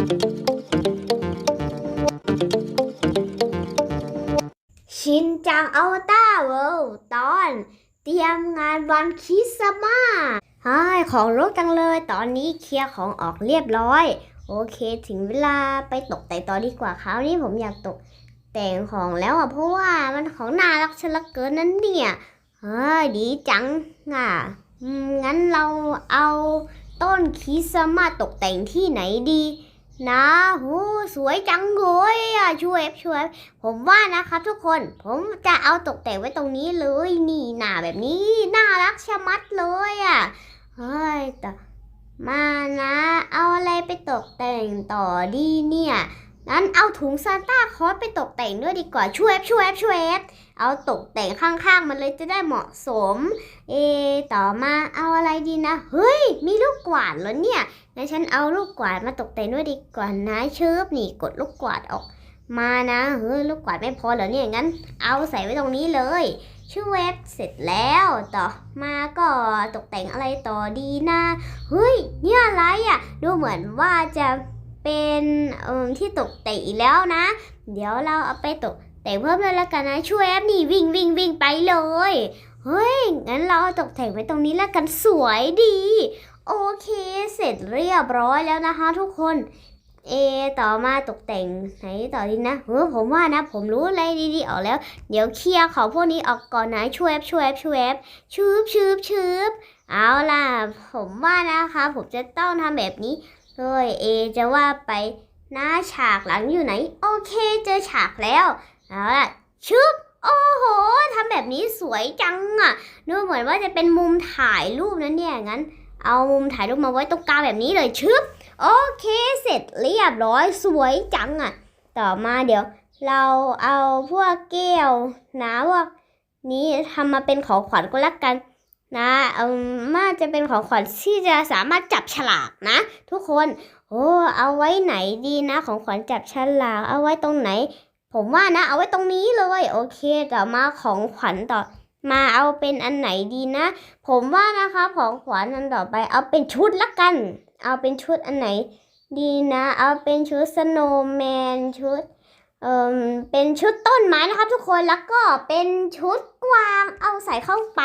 ชินจังอวตารเวิลด์ตอน เตรียมงานวันคริสต์มาสใช่ของรกจังเลยตอนนี้เคลียร์ของออกเรียบร้อย โอเคถึงเวลาไปตกแต่งต่อดีกว่าคราวนี้ผมอยากตกแต่งของแล้วอะเพราะว่ามันของน่ารักชะลักเกินนั้นเนี่ยเฮ้ยดีจังอะงั้นเราเอาต้นคริสต์มาสตกแต่งที่ไหนดี นะโหสวยจังเลยอะช่วยช่วย ผมว่านะครับทุกคน ผมจะเอาตกแต่งไว้ตรงนี้เลยนี่หน้าแบบนี้น่ารักชะมัดเลยอะเฮ้ยแต่มานะ เอาอะไรไปตกแต่งต่อดีเนี่ย นั้นเอาถุงซานต้าคลอสไปตกแต่งด้วยดีกว่าช่วยช่วยช่วยเอาตกแต่งข้างๆ มันเลยจะได้เหมาะสม เอ ต่อมาเอาอะไรดีนะ เฮ้ย มีลูกกวาดเหรอเนี่ยงั้นฉันเอาลูกกวาดมาตกแต่งด้วยดีกว่านะเชิบนี่กดลูกกวาดออก มานะเฮ้ยลูกกวาดไม่พอเหรอเนี่ยงั้น เอาใส่ไว้ตรงนี้เลยชื่อเว็บเสร็จแล้วต่อมาก็ตกแต่งอะไรต่อดีนะเฮ้ยเนี่ยอะไรอะ ดูเหมือนว่าจะ เป็นที่ตกแต่งอีกแล้วนะ เดี๋ยวเราเอาไปตกแต่งเพิ่มเลยละกันนะช่วยแอปนี่วิ่งวิ่งวิ่งไปเลยเฮ้ยงั้นเราเอาตกแต่งไว้ตรงนี้ละกันสวยดี โอเค เสร็จเรียบร้อยแล้วนะคะ ทุกคนเอต่อมาตกแต่งไหนต่อดีนะเออผมว่านะ ผมรู้อะไรดีๆออกแล้ว เดี๋ยวเคลียร์ของพวกนี้ออกก่อนนะช่วยแอปช่วยแอปช่วยแอปชืบชืบชืบเอาล่ะ ผมว่านะคะ ผมจะต้องทำแบบนี้ เลยเอจะว่าไปหน้าฉากหลังอยู่ไหน โอเคเจอฉากแล้วเอาล่ะชึบโอ้โหทำแบบนี้สวยจังอะดูเหมือนว่าจะเป็นมุมถ่ายรูปนะเนี่ยงั้น เอามุมถ่ายรูปมาไว้ตรงกลางแบบนี้เลยชึบโอเค เสร็จเรียบร้อยสวยจังอะต่อมาเดี๋ยว เราเอาพวกแก้วนะพวกนี้ทำมาเป็นของขวัญก็แล้วกัน นะเอมาจะเป็นของขวัญที่จะสามารถจับฉลากนะ ทุกคนโอ้เอาไว้ไหนดีนะ ของขวัญจับฉลากเอาไว้ตรงไหน ผมว่านะ เอาไว้ตรงนี้เลยโอเคต่อมาของขวัญต่อมาเอาเป็นอันไหนดีนะ ผมว่านะคะของขวัญอันต่อไป เอาเป็นชุดละกัน เอาเป็นชุดอันไหน ดีนะ เอาเป็นชุดสโนว์แมนชุด เอ่อเป็นชุดต้นไม้นะครับทุกคนแล้วก็เป็นชุดกวางเอาใส่เข้าไป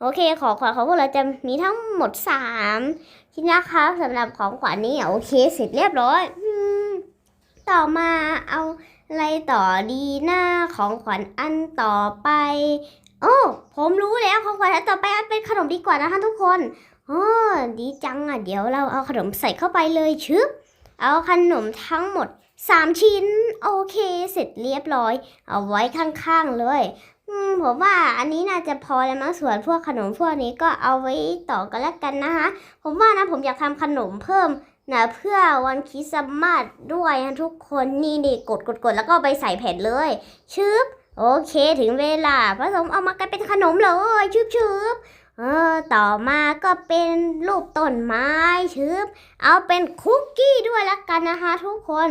โอเคของขวัญของพวกเราจะมีทั้งหมดสามชิ้นนะคะสำหรับของขวัญนี้โอเคเสร็จเรียบร้อยอต่อมาเอาอะไรต่อดีหน้าของขวัญอันต่อไป โอ้ผมรู้แล้วของขวัญอันต่อไปอันเป็นขนมดีกว่านะคะทุกคนอ๋อดีจังอะเดี๋ยวเราเอาขนมใส่เข้าไปเลยชึบเอาขนมทั้งหมด 3ชิ้น โอเคเสร็จเรียบร้อย เอาไว้ข้างๆเลยอืมผมว่าอันนี้น่าจะพอแล้วมั้งส่วนพวกขนมพวกนี้ก็เอาไว้ต่อกันแล้วกันนะคะผมว่านะผมอยากทำขนมเพิ่มนะเพื่อวันคริสต์มาสด้วยนะทุกคนนี่นี่กดกดกดแล้วก็ไปใส่แผ่นเลยชึบโอเคถึงเวลาผสมเอามากลายเป็นขนมเลยชึบชึบ เออต่อมาก็เป็นรูปต้นไม้ชึบเอาเป็นคุกกี้ด้วยละกันนะคะทุกคน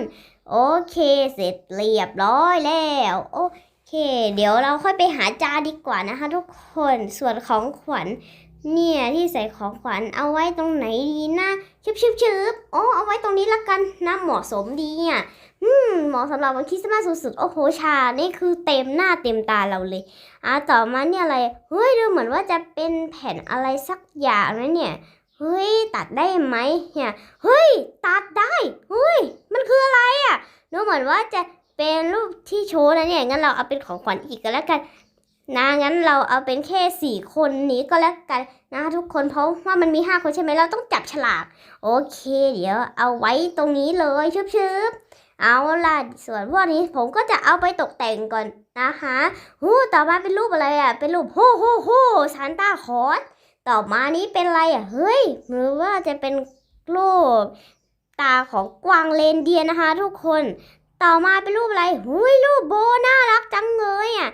โอเคเสร็จเรียบร้อยแล้ว โอเค เดี๋ยวเราค่อยไปหาจานดีกว่านะคะ ทุกคนส่วนของขวัญเนี่ยที่ใส่ของขวัญเอาไว้ตรงไหนดีนะชึบชึบชึบโอ้เอาไว้ตรงนี้ละกันนะเหมาะสมดีอะ อืมเหมาะสำหรับวันคริสต์มาสสุดๆ โอ้โห ชา นี่คือเต็มหน้าเต็มตาเราเลย อะต่อมาเนี่ยอะไร เฮ้ย ดูเหมือนว่าจะเป็นแผ่นอะไรสักอย่างนะเนี่ย เฮ้ย ตัดได้ไหมเนี่ย เฮ้ย ตัดได้ เฮ้ย มันคืออะไรอะ ดูเหมือนว่าจะเป็นรูปที่โชว์นะเนี่ย งั้นเราเอาเป็นของขวัญอีกก็แล้วกันนะงั้นเราเอาเป็นแค่สี่คนนี้ก็แล้วกันนะทุกคนเพราะว่ามันมีห้าคนใช่ไหมเราต้องจับฉลาก โอเค เดี๋ยวเอาไว้ตรงนี้เลยชืบๆ เอาล่ะส่วนพวกนี้ผมก็จะเอาไปตกแต่งก่อนนะคะหูต่อมาเป็นรูปอะไรอะ เป็นรูปโฮโฮโฮซานต้าคอสต่อมานี้เป็นอะไรอะ เฮ้ยหรือว่าจะเป็นรูปตาของกวางเลนเดียนะคะ ทุกคน ต่อมาเป็นรูปอะไรหุยรูปโบน่ารักจังเลยอะ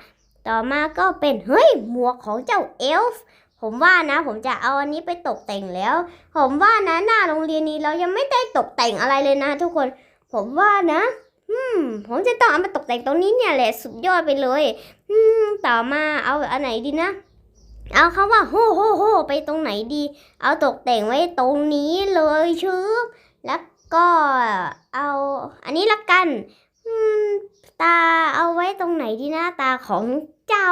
ต่อมาก็เป็นเฮ้ยหมวกของเจ้าเอลฟ์ผมว่านะ ผมจะเอาอันนี้ไปตกแต่งแล้ว ผมว่านะหน้าโรงเรียนนี้เรายังไม่ได้ตกแต่งอะไรเลยนะ ทุกคน ผมว่านะอืมผมจะต้องเอามาตกแต่งตรงนี้เนี่ยแหละสุดยอดไปเลย อืม ต่อมาเอาอันไหนดีนะ เอาคำว่าโฮโฮโฮไปตรงไหนดี เอาตกแต่งไว้ตรงนี้เลยชืบแล้วก็เอาอืม ตาเอาไว้ตรงไหนดีนะตาของเจ้า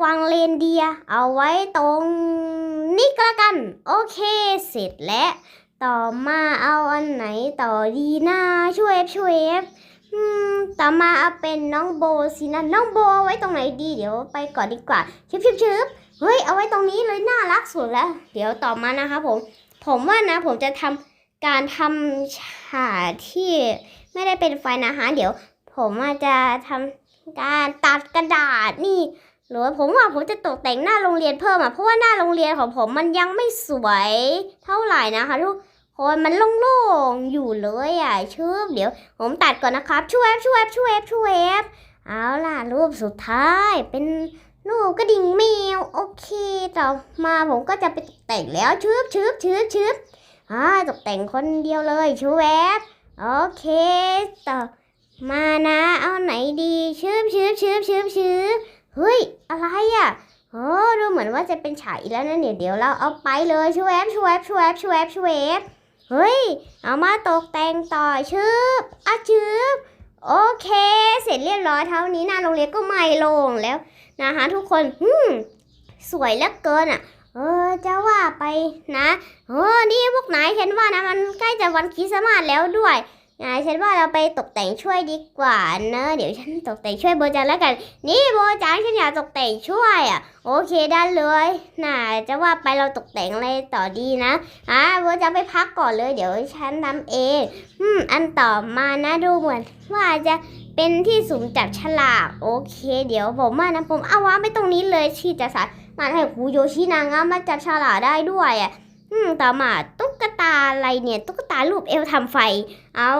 กวางเลนเดีย เอาไว้ตรงนี้ก็แล้วกัน โอเค เสร็จแล้ว ต่อมาเอาอันไหนต่อดีนะช่วยช่วยต่อมาเอาเป็นน้องโบสินะน้องโบเอาไว้ตรงไหนดีเดี๋ยวไปก่อนดีกว่าชิบชิบชิบเฮ้ยเอาไว้ตรงนี้เลยน่ารักสุดแล้ว เดี๋ยวต่อมานะคะผม ผมว่านะผมจะทำการทำฉากที่ไม่ได้เป็นไฟนะคะเดี๋ยว ผมอาจจะทำการตัดกระดาษนี่ รือว่าผมว่าผมจะตกแต่งหน้าโรงเรียนเพิ่มอะเพราะว่าหน้าโรงเรียนของผมมันยังไม่สวยเท่าไหร่นะคะทุกคนมันโล่งๆอยู่เลยอะชืบเดี๋ยว ผมตัดก่อนนะครับ ช่วยช่วยช่วยช่วยเอาล่ะรูปสุดท้ายเป็นรูปกระดิ่งแมวโอเคต่อมาผมก็จะไปตกแต่งแล้วชืบชืบชืบชืบอ่าตกแต่งคนเดียวเลยชูแวบโอเคต่อมานะ เอาไหนดีชืบชืบชืบชืบชืบ เฮ้ย อะไรอะโอ้ดูเหมือนว่าจะเป็นฉากอีกแล้วนะเนี่ยเดี๋ยวเราเอาไปเลยช่วยแอบช่วยแอบช่วยแอบช่วยแอบช่วยแอบเฮ้ย เอามาตกแต่งต่อชืบอะชืบโอเค เสร็จเรียบร้อยเท่านี้หน้าโรงเรียนก็ไม่ลงแล้วนะคะทุกคนอืมสวยเหลือเกินอะ เออจะว่าไปนะเออนี่พวกนายฉันว่านะมันใกล้จะวันคริสต์มาสแล้วด้วย นายฉันว่าเราไปตกแต่งช่วยดีกว่าเนอะเดี๋ยวฉันตกแต่งช่วยโบจังแล้วกัน นี่โบจังฉันอยากตกแต่งช่วยอะ โอเคได้เลยน่าจะว่าไปเราตกแต่งอะไรต่อดีนะอะโบจังไปพักก่อนเลย เดี๋ยวฉันทำเองอืมอันต่อมานะดูเหมือนว่าจะเป็นที่สุ่มจับฉลากโอเค เดี๋ยวผมว่านะผมเอาวางไปตรงนี้เลยที่จะสามาให้ครูโยชินางะมาจับฉลากได้ด้วยอะอืมต่อมา กตาอะไรเนี่ย ตุ๊กตารูปเอวทำไฟ เอา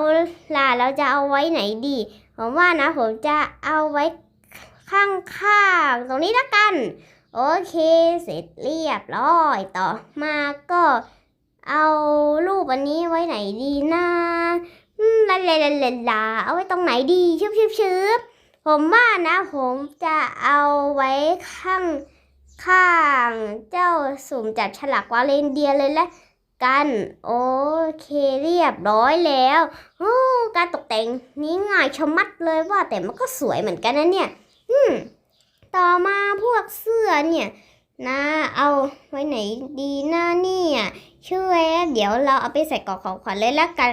ล่ะเราจะเอาไว้ไหนดี ผมว่านะ ผมจะเอาไว้ข้างๆตรงนี้ละกัน โอเคเสร็จเรียบร้อยต่อมาก็เอารูปอันนี้ไว้ไหนดีนะลาลาลาลาลาเอาไว้ตรงไหนดีชืบชืบชืบผมว่านะ ผมจะเอาไว้ข้างข้างเจ้าสุ่มจับฉลากวาเลนเดียเลยละ กัน โอเคเรียบร้อยแล้วโอ้การตกแต่งนี้ง่ายชะมัดเลยว่าแต่มันก็สวยเหมือนกันนะเนี่ย อืม ต่อมาพวกเสื้อเนี่ยนะเอาไว้ไหนดีนะเนี่ยช่วยเดี๋ยวเราเอาไปใส่กล่องของขวัญเลยละกัน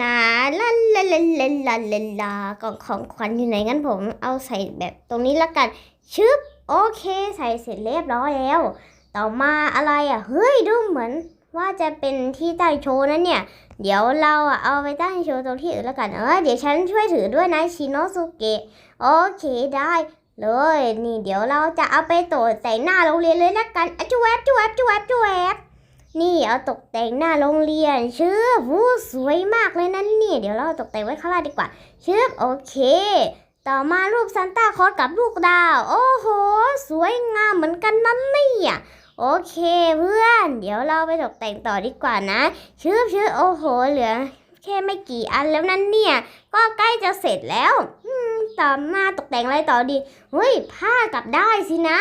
นะลาลาลาลาลาลาลากล่องของขวัญอยู่ไหนงั้นผม เอาใส่แบบตรงนี้ละกัน ชึบโอเค ใส่เสร็จเรียบร้อยแล้ว ต่อมาอะไรอะ เฮ้ยดูเหมือน ว่าจะเป็นที่ใต้โชว์นะเนี่ย เดี๋ยวเราอะเอาไปตั้งโชว์ตรงที่อื่นแล้วกันเออเดี๋ยวฉันช่วยถือด้วยนะชิโนสุเกะโอเคได้เลยนี่เดี๋ยวเราจะเอาไปตกแต่งหน้าโรงเรียนเลยละกันอะจวบจวบจวบจวบนี่เอาตกแต่งหน้าโรงเรียนชื่อวู้สวยมากเลยนั่นนี่ เดี๋ยวเราตกแต่งไว้ข้างล่างดีกว่าชื่อโอเค ต่อมารูปซานต้าคอสกับลูกดาว โอ้โห สวยงามเหมือนกันนั่นนี่ย โอเคเพื่อน เดี๋ยวเราไปตกแต่งต่อดีกว่านะ ชื่อชื่อโอ้โห เหลือแค่ไม่กี่อันแล้วนั่นเนี่ย ก็ใกล้จะเสร็จแล้วต่อมาตกแต่งอะไรต่อดีเฮ้ยผ้ากลับได้สินะ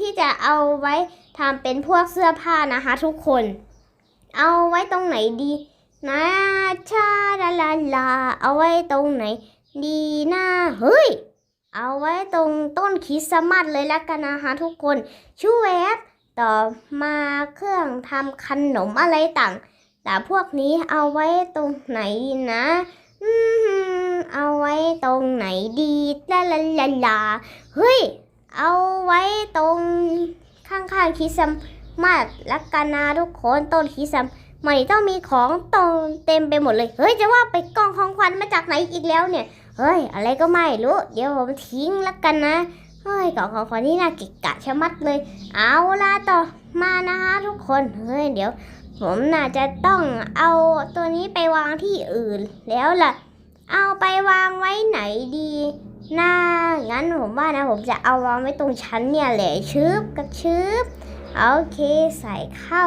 ที่จะเอาไว้ทำเป็นพวกเสื้อผ้านะคะทุกคน เอาไว้ตรงไหนดีนะชาลาลาลา เอาไว้ตรงไหน ดีนะเฮ้ย เอาไว้ตรงต้นคริสต์มาสเลยแล้วกันนะคะทุกคนชูแวบ ต่อมาเครื่องทำขนมอะไรต่าง แต่พวกนี้เอาไว้ตรงไหนดีนะอเอาไว้ตรงไหนดีลาลาลาลาเฮ้ย เอาไว้ตรงข้างๆคริสต์มาสละกันนะทุกคนต้นคริสต์มาสต้องมีของตรงเต็มไปหมดเลย เฮ้ย จะว่าไปกองของขวัญมาจากไหนอีกแล้วเนี่ย เฮ้ย อะไรก็ไม่รู้ เดี๋ยวผมทิ้งละกันนะ เฮ้ยกล่องของขวัญนี่น่าเกะกะชะมัดเลย เอาล่ะต่อมานะคะทุกคน เฮ้ย เดี๋ยว ผมน่าจะต้องเอาตัวนี้ไปวางที่อื่น แล้วล่ะ เอาไปวางไว้ไหนดีน่างั้นผมว่านะผมจะเอาวางไว้ตรงชั้นเนี่ยแหละชึบกับชึบโอเคใส่เข้า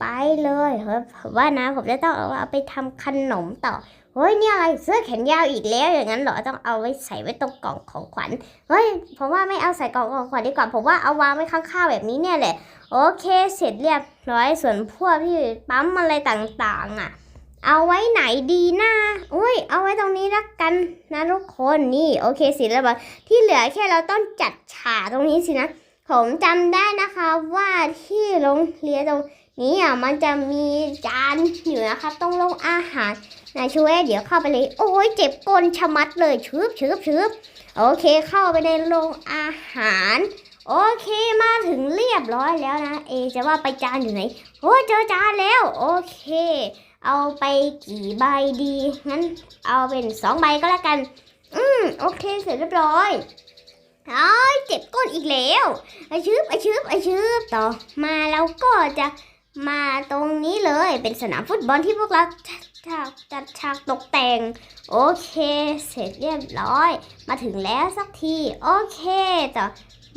ไปเลยเฮ้ยผมว่านะผมจะต้องเอาเอาไปทำขนมต่อ เฮ้ยเนี่ยอะไรเสื้อแขนยาวอีกแล้วอย่างนั้นเหรอต้องเอาไว้ใส่ไว้ตรงกล่องของขวัญเฮ้ยผมว่าไม่เอาใส่กล่องของขวัญดีกว่าผมว่าเอาวางไว้ข้างๆแบบนี้เนี่ยแหละโอเคเสร็จเรียบร้อยส่วนพวกที่ปั๊มอะไรต่างๆอะ เอาไว้ไหนดีนะอุ้ยเอาไว้ตรงนี้ละกันนะทุกคนนี่โอเคสิแล้วบอกที่เหลือแค่เราต้องจัดฉากตรงนี้สินะผมจำได้นะคะว่าที่โรงเรียนตรงนี้อะมันจะมีจานอยู่นะครับต้องลงอาหาร นะช่วยเดี๋ยวเข้าไปเลย โอ้ยเจ็บก้นชะมัดเลยชืบชืบชืบโอเคเข้าไปในโรงอาหาร โอเคมาถึงเรียบร้อยแล้วนะ เอจะว่าไปจานอยู่ไหนโอ้เจอจานแล้ว โอเค เอาไปกี่ใบดีงั้นเอาเป็นสองใบก็แล้วกัน อืมโอเคเสร็จเรียบร้อยอ้ายเจ็บก้นอีกแล้วไอชืบไอชืบไอชืบต่อมาเราก็จะมาตรงนี้เลยเป็นสนามฟุตบอลที่พวกเรา ฉากจัดฉากตกแต่ง โอเค เสร็จเรียบร้อย มาถึงแล้วสักที โอเคต่อ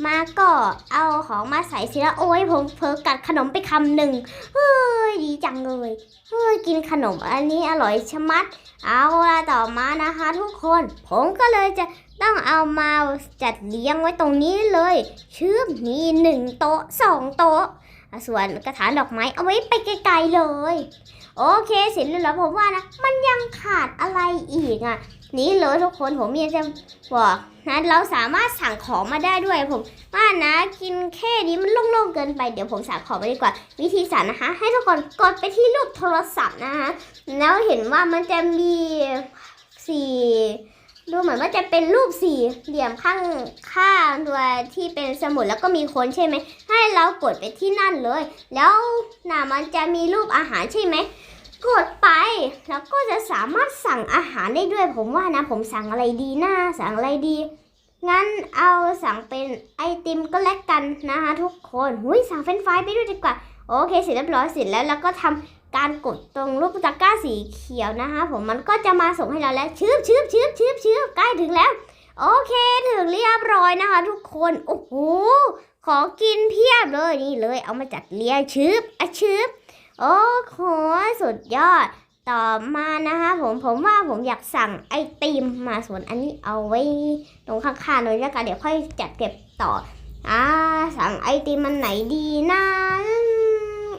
มาก็เอาของมาใส่สิละโอ้ยผมเผลอกัดขนมไปคำหนึ่งเฮ้ยดีจังเลยเฮ้ยกินขนมอันนี้อร่อยชะมัด เอาละต่อมานะคะทุกคน ผมก็เลยจะต้องเอามาจัดเลี้ยงไว้ตรงนี้เลยเชื่อมีหนึ่งโต๊ะสองโต๊ะอะส่วนกระถางดอกไม้เอาไว้ไปไกลๆเลย โอเคเสร็จแล้วผมว่านะ มันยังขาดอะไรอีกอะ นี่เลยทุกคนผมอยากจะบอกนะเราสามารถสั่งของมาได้ด้วยผมว่านะกินแค่นี้มันโล่งๆเกินไปเดี๋ยวผมสั่งของไปดีกว่า วิธีสั่งนะคะ ให้ทุกคนกดไปที่รูปโทรศัพท์นะคะแล้วเห็นว่ามันจะมีสี่ ดูเหมือนว่าจะเป็นรูปสี่เหลี่ยมข้างข้างด้วที่เป็นสมุดแล้วก็มีคนใช่ไหม ให้เรากดไปที่นั่นเลย แล้วน่ะมันจะมีรูปอาหารใช่ไหม กดไป แล้วก็จะสามารถสั่งอาหารได้ด้วยผมว่านะ ผมสั่งอะไรดีนะสั่งอะไรดี งั้นเอาสั่งเป็นไอติมก็แล้วกันนะคะทุกคน หุยสั่งเฟรนฟรายไปด้วยดีกว่า โอเคเสร็จเรียบร้อยเสร็จแล้วเราก็ทำ การกดตรงลูกตะกร้าสีเขียวนะคะ ผมมันก็จะมาส่งให้เราแล้วชืบชืบชืบชืบชืบใกล้ถึงแล้ว โอเคถึงเรียบร้อยนะคะ ทุกคนโอ้โหของกินเพียบเลยนี่เลย เอามาจัดเรียงชืบอะชืบโอ้โหสุดยอดต่อมานะคะผมผมว่าผมอยากสั่งไอติมมาส่วนอันนี้เอาไว้ตรงข้างๆเลยแล้วกันเดี๋ยวค่อยจัดเก็บต่ออ่าสั่งไอติมมันไหนดีนะอืม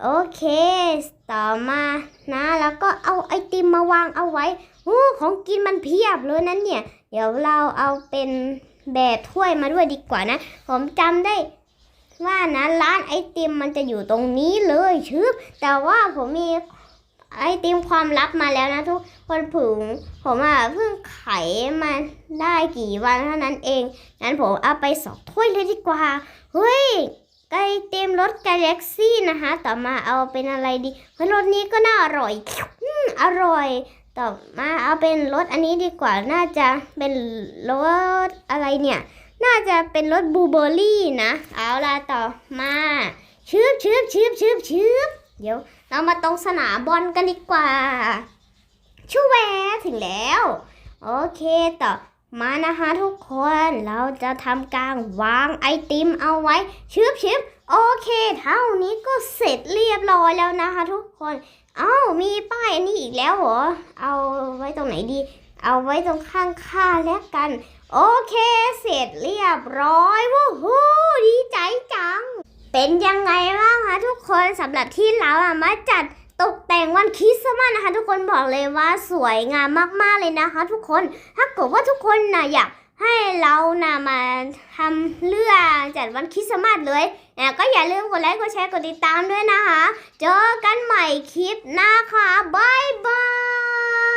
โอเค ต่อมานะ แล้วก็เอาไอติมมาวางเอาไว้โอ้ของกินมันเพียบเลยนั้นเนี่ย เดี๋ยวเราเอาเป็นแบบถ้วยมาด้วยดีกว่านะ ผมจำได้ว่านะร้านไอติมมันจะอยู่ตรงนี้เลยชึบแต่ว่าผมมีไอติมความลับมาแล้วนะทุกคนผงผมอะเพิ่งไขมาได้กี่วันเท่านั้นเอง งั้นผมเอาไปสองถ้วยเลยดีกว่า เฮ้ย ไอติมรสกาแล็กซี่นะคะ ต่อมาเอาเป็นอะไรดีเฮ้ยรสนี้ก็น่าอร่อยอืมอร่อย ต่อมาเอาเป็นรสอันนี้ดีกว่าน่าจะเป็นรสอะไรเนี่ย น่าจะเป็นรสบลูเบอร์รี่นะ เอาล่ะต่อมาชืบชืบชืบชืบชืบเดี๋ยวเรามาตรงสนามบอลกันดีกว่าชูแวถึงแล้ว โอเคต่อ มานะคะทุกคนเราจะทำการวางไอติมเอาไว้ชืบชืบโอเค เท่านี้ก็เสร็จเรียบร้อยแล้วนะคะทุกคนเอ้ามีป้ายอันนี้อีกแล้วเหรอเอาไว้ตรงไหนดี เอาไว้ตรงข้างๆแล้วกัน โอเค เสร็จเรียบร้อยวู้ฮู้ดีใจจัง เป็นยังไงบ้างคะทุกคนสำหรับที่เราอะมาจัด ตกแต่งวันคริสต์มาสนะคะ ทุกคนบอกเลยว่าสวยงามมากๆเลยนะคะ ทุกคนถ้าเกิดว่าทุกคนนะอยากให้เรานะมาทำเรื่องจัดวันคริสต์มาสเลยนะก็อย่าลืมกดไลค์กดแชร์กดติดตามด้วยนะคะ เจอกันใหม่คลิปหน้าค่ะบายบาย